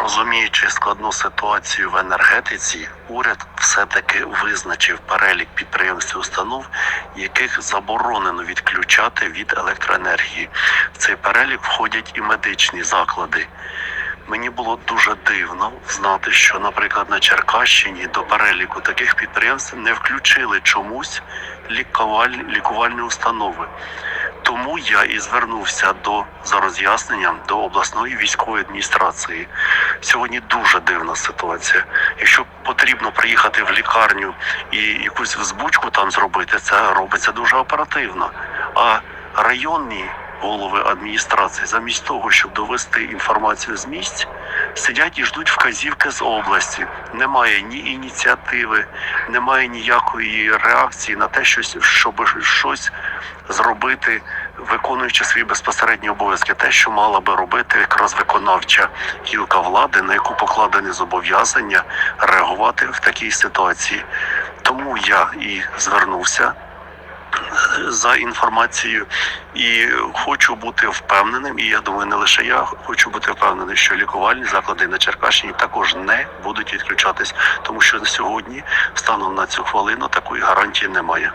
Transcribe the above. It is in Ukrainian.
Розуміючи складну ситуацію в енергетиці, уряд все-таки визначив перелік підприємств і установ, яких заборонено відключати від електроенергії. В цей перелік входять і медичні заклади. Мені було дуже дивно знати, що, наприклад, на Черкащині до переліку таких підприємств не включили чомусь лікувальні, установи. Тому я і звернувся до за роз'ясненням до обласної військової адміністрації. Сьогодні дуже дивна ситуація. Якщо потрібно приїхати в лікарню і якусь взбучку там зробити, це робиться дуже оперативно. А районні голови адміністрації, замість того, щоб довести інформацію з місць, сидять і ждуть вказівки з області. Немає ні ініціативи, немає ніякої реакції на те, щось, щоб щось зробити, виконуючи свої безпосередні обов'язки, те, що мала би робити якраз виконавча гілка влади, на яку покладені зобов'язання реагувати в такій ситуації. Тому я і звернувся за інформацією і хочу бути впевненим. І я думаю, не лише я хочу бути впевненим, що лікувальні заклади на Черкащині також не будуть відключатись, тому що на сьогодні, станом на цю хвилину, такої гарантії немає.